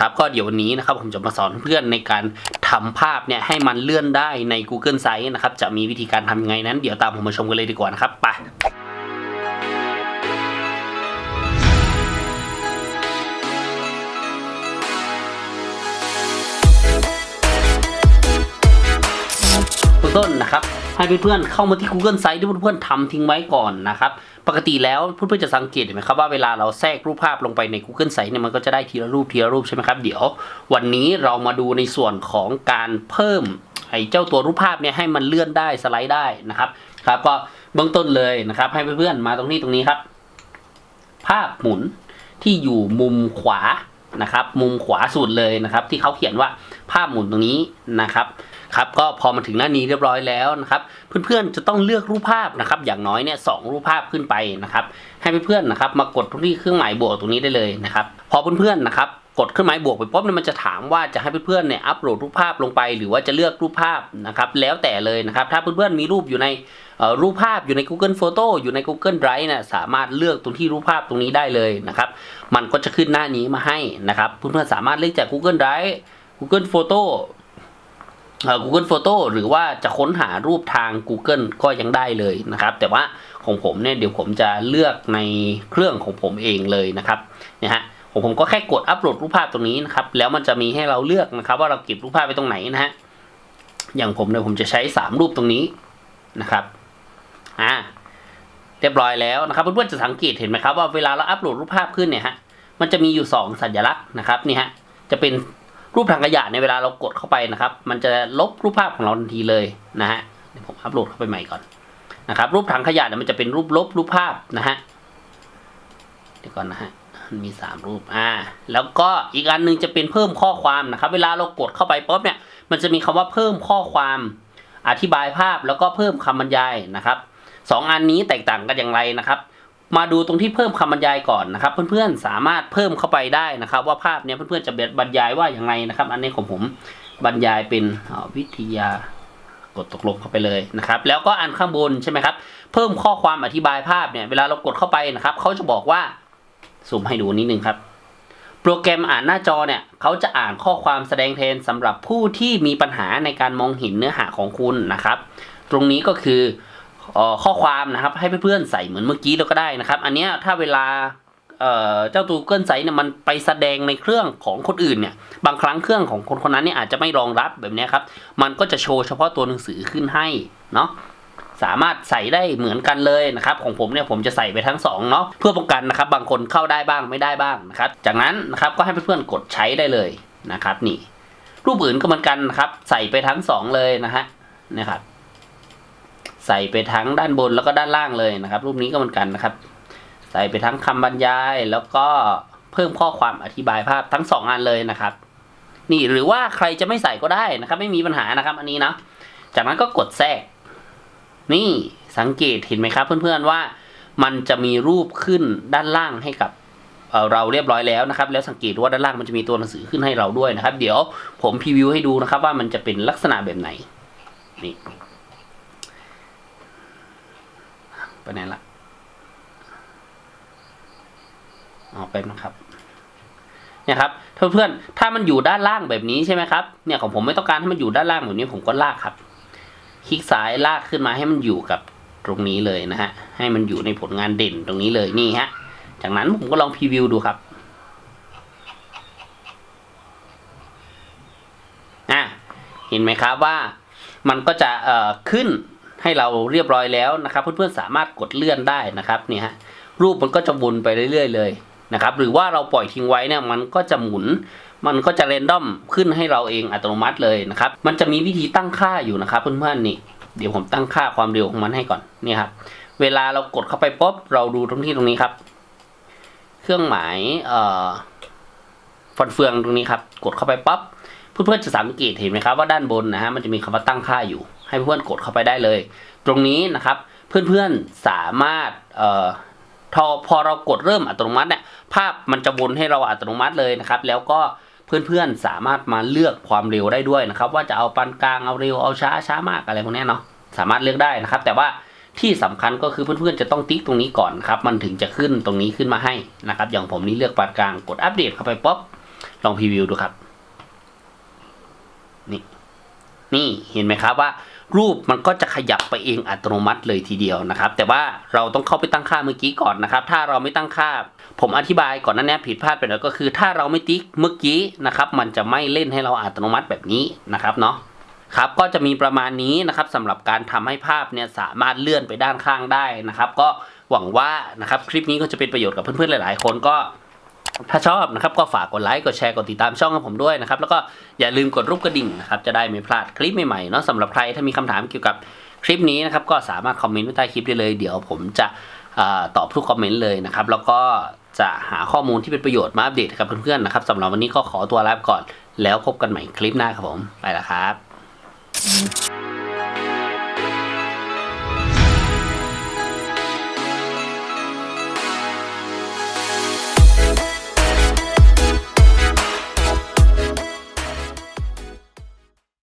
ครับก็เดี๋ยววันนี้นะครับผมจะมาสอนเพื่อนในการทำภาพเนี่ยให้มันเลื่อนได้ใน Google Sites นะครับจะมีวิธีการทำยังไงนั้น เดี๋ยวตามผมมาชมกันเลยดีกว่านะครับไป ต้นนะครับ ให้เพื่อนๆเข้ามาที่ Google Site ที่เพื่อนๆทำทิ้งไว้ก่อนนะครับ ปกติแล้วเพื่อนๆจะสังเกตเห็นไหมครับว่าเวลาเราแทรกรูปภาพลงไปใน Google Site เนี่ยมันก็จะได้ทีละรูปทีละรูปใช่ไหมครับ เดี๋ยววันนี้เรามาดูในส่วนของการเพิ่มไอ้เจ้าตัวรูปภาพเนี่ยให้มันเลื่อนได้สไลด์ได้นะครับครับ ก็เบื้องต้นเลยนะครับ ให้เพื่อนๆมาตรงนี้ตรงนี้ครับ ภาพหมุนที่อยู่มุมขวานะครับ มุมขวาสุดเลยนะครับ ที่เขาเขียนว่า ภาพหมุนตรงนี้นะครับครับก็พอมาถึงหน้านี้เรียบร้อยแล้วนะครับเพื่อนๆจะต้องเลือกรูปภาพนะครับอย่างน้อยเนี่ยสองรูปภาพขึ้นไปนะครับให้เพื่อนๆนะครับมากดที่เครื่องหมายบวกตรงนี้ได้เลยนะครับพอเพื่อนๆนะครับกดเครื่องหมายบวกไปปุ๊บเนี่ยมันจะถามว่าจะให้เพื่อนๆเนี่ยอัปโหลดรูปภาพลงไป หรือว่าจะเลือกรูปภาพนะครับแล้วแต่เลยนะครับถ้าเพื่อนๆมีรูปอยู่ในเอ่อรูปภาพอยู่ใน Google Photo อยู่ใน Google Drive เนี่ยสามารถเลือกตรงที่รูปภาพตรงนี้ได้เลยนะครับมันก็จะขึ้นหน้านี้มาให้นะครับเพื่อนๆสามารถเลือกจาก Google Drive Google Photo เอ่อ Google Photo หรือว่าจะค้นหารูปทาง Google ก็ยังได้เลยนะครับ แต่ว่าของผมเนี่ยเดี๋ยวผมจะเลือกในเครื่องของผมเองเลยนะครับเนี่ยฮะผมผมก็แค่กดอัปโหลดรูปภาพตรงนี้นะครับ แล้วมันจะมีให้เราเลือกนะครับ ว่าเราเก็บรูปภาพไปตรงไหนนะฮะอย่างผมเนี่ยผมจะใช้สามรูปตรงนี้นะครับอ่าเรียบร้อยแล้วนะครับเพื่อนๆจะสังเกตเห็นไหมครับว่าเวลาเราอัปโหลดรูปภาพขึ้นเนี่ยฮะมันจะมีอยู่สองสัญลักษณ์นะครับนี่ฮะจะเป็น รูปทางขยะในเวลาเรากดเข้าไปนะครับ มันจะลบรูปภาพของเราทันทีเลยนะฮะเดี๋ยวผมอัปโหลดเข้าไปใหม่ก่อนนะครับ รูปถังขยะเนี่ยมันจะเป็นรูปลบรูปภาพนะฮะเดี๋ยวก่อนนะฮะมันมีสามรูปอ่าแล้วก็อีกอันหนึงจะเป็นเพิ่มข้อความนะครับ เวลาเรากดเข้าไปปุ๊บเนี่ย มันจะมีคำว่าเพิ่มข้อความอธิบายภาพแล้วก็เพิ่มคำบรรยายนะครับสองอันนี้แตกต่างกันอย่างไรนะครับ มาดูตรงที่เพิ่มคำบรรยายก่อนนะครับ เพื่อนๆสามารถเพิ่มเข้าไปได้นะครับ ว่าภาพเนี้ยเพื่อนๆจะบรรยายว่าอย่างไรนะครับ อันนี้ของผมบรรยายเป็นวิทยากดตกลงเข้าไปเลยนะครับ แล้วก็อันข้างบนใช่ไหมครับ เพิ่มข้อความอธิบายภาพเนี่ยเวลาเรากดเข้าไปนะครับเขาจะบอกว่าซูมให้ดูนิดนึงครับ โปรแกรมอ่านหน้าจอเนี่ยเขาจะอ่านข้อความแสดงแทนสำหรับผู้ที่มีปัญหาในการมองเห็นเนื้อหาของคุณนะครับ ตรงนี้ก็คือ ข้อความนะครับ ให้เพื่อนๆใส่เหมือนเมื่อกี้เราก็ได้นะครับ อันนี้ถ้าเวลาเจ้าตัว Google Sites เนี่ยมันไปแสดงในเครื่องของคนอื่นเนี่ยบางครั้งเครื่องของคนคนนั้นเนี่ยอาจจะไม่รองรับแบบนี้ครับ มันก็จะโชว์เฉพาะตัวหนังสือขึ้นให้เนาะสามารถใส่ได้เหมือนกันเลยนะครับ ของผมเนี่ยผมจะใส่ไปทั้งสองเนาะเพื่อป้องกันนะครับ บางคนเข้าได้บ้างไม่ได้บ้างนะครับ จากนั้นนะครับก็ให้เพื่อนๆกดใช้ได้เลยนะครับ นี่ รูปอื่นก็เหมือนกันนะครับ ใส่ไปทั้งสองเลยนะฮะนะครับ ใส่ไปทั้งด้านบนแล้วก็ด้านล่างเลยนะครับ รูปนี้ก็เหมือนกันนะครับ ใส่ไปทั้งคำบรรยายแล้วก็เพิ่มข้อความอธิบายภาพทั้งสองอันเลยนะครับ นี่หรือว่าใครจะไม่ใส่ก็ได้นะครับ ไม่มีปัญหานะครับ อันนี้นะจากนั้นก็กดแทรก นี่สังเกตเห็นไหมครับ เพื่อนๆว่ามันจะมีรูปขึ้นด้านล่างให้กับเเราเรียบร้อยแล้วนะครับ แล้วสังเกตว่าด้านล่างมันจะมีตัวหนังสือขึ้นให้เราด้วยนะครับ เดี๋ยวผมพรีวิวให้ดูนะครับ ว่ามันจะเป็นลักษณะแบบไหนนี่ ไปไหนละเอาไปนะครับ เนี่ยครับเพื่อนๆถ้ามันอยู่ด้านล่างแบบนี้ใช่ไหมครับ เนี่ยของผมไม่ต้องการให้มันอยู่ด้านล่างแบบนี้ผมก็ลากครับ คลิกซ้ายลากขึ้นมาให้มันอยู่กับตรงนี้เลยนะฮะ ให้มันอยู่ในผลงานเด่นตรงนี้เลยนี่ฮะ จากนั้นผมก็ลองพรีวิวดูครับอะเห็นไหมครับว่ามันก็จะเอ่อขึ้น ให้เราเรียบร้อยแล้วนะครับ เพื่อนๆสามารถกดเลื่อนได้นะครับเนี่ยฮะรูปมันก็จะวนไปเรื่อย ๆ เลยนะครับ หรือว่าเราปล่อยทิ้งไว้เนี่ยมันก็จะหมุน มันก็จะเรนดอมขึ้นให้เราเองอัตโนมัติเลยนะครับ มันจะมีวิธีตั้งค่าอยู่นะครับ เพื่อนๆนี่ เดี๋ยวผมตั้งค่าความเร็วของมันให้ก่อนนี่ครับเวลาเรากดเข้าไปปุ๊บเราดูตรงที่ตรงนี้ครับ เครื่องหมายเอ่อฟันเฟืองตรงนี้ครับ กดเข้าไปปั๊บเพื่อนๆจะสังเกตเห็นไหมครับว่าด้านบนนะฮะมันจะมีคำว่าตั้งค่าอยู่ ให้เพื่อนกดเข้าไปได้เลย ตรงนี้นะครับเพื่อนๆสามารถเอ่อพอพอเรากดเริ่มอัตโนมัติเนี่ยภาพมันจะวนให้เราอัตโนมัติเลยนะครับ แล้วก็เพื่อนๆสามารถมาเลือกความเร็วได้ด้วยนะครับ ว่าจะเอาปานกลางเอาเร็วเอาช้าช้ามากอะไรพวกนี้เนาะสามารถเลือกได้นะครับ แต่ว่าที่สำคัญก็คือเพื่อนๆจะต้องติ๊กตรงนี้ก่อนครับ มันถึงจะขึ้นตรงนี้ขึ้นมาให้นะครับ อย่างผมนี่เลือกปานกลางกดอัปเดตเข้าไปปุ๊บลองพรีวิวดูครับ นี่นี่เห็นไหมครับว่า รูปมันก็จะขยับไปเองอัตโนมัติเลยทีเดียวนะครับ แต่ว่าเราต้องเข้าไปตั้งค่าเมื่อกี้ก่อนนะครับ ถ้าเราไม่ตั้งค่า ผมอธิบายก่อนนั้นเนี้ผิดพลาดไปแล้วก็คือ ถ้าเราไม่ติ๊กเมื่อกี้นะครับ มันจะไม่เล่นให้เราอัตโนมัติแบบนี้นะครับเนาะครับก็จะมีประมาณนี้นะครับสำหรับการทำให้ภาพเนี่ยสามารถเลื่อนไปด้านข้างได้นะครับ ก็หวังว่านะครับคลิปนี้ก็จะเป็นประโยชน์กับเพื่อนๆหลาย ๆ คนก็ ถ้าชอบนะครับก็ฝากกดไลค์กดแชร์กดติดตามช่องของผมด้วยนะครับแล้วก็อย่าลืมกดรูปกระดิ่งนะครับจะได้ไม่พลาดคลิปใหม่ๆเนาะสำหรับใครถ้ามีคำถามเกี่ยวกับคลิปนี้นะครับก็สามารถคอมเมนต์ไว้ใต้คลิปได้เลยเดี๋ยวผมจะอตอบทุกคอมเมนต์เลยนะครับแล้วก็จะหาข้อมูลที่เป็นประโยชน์มาอัปเดตกับเพื่อนๆนะครับสำหรับวันนี้ก็ขอตัวลาไปก่อน แล้วพบกันใหม่คลิปหน้าครับผมไปแล้วครับ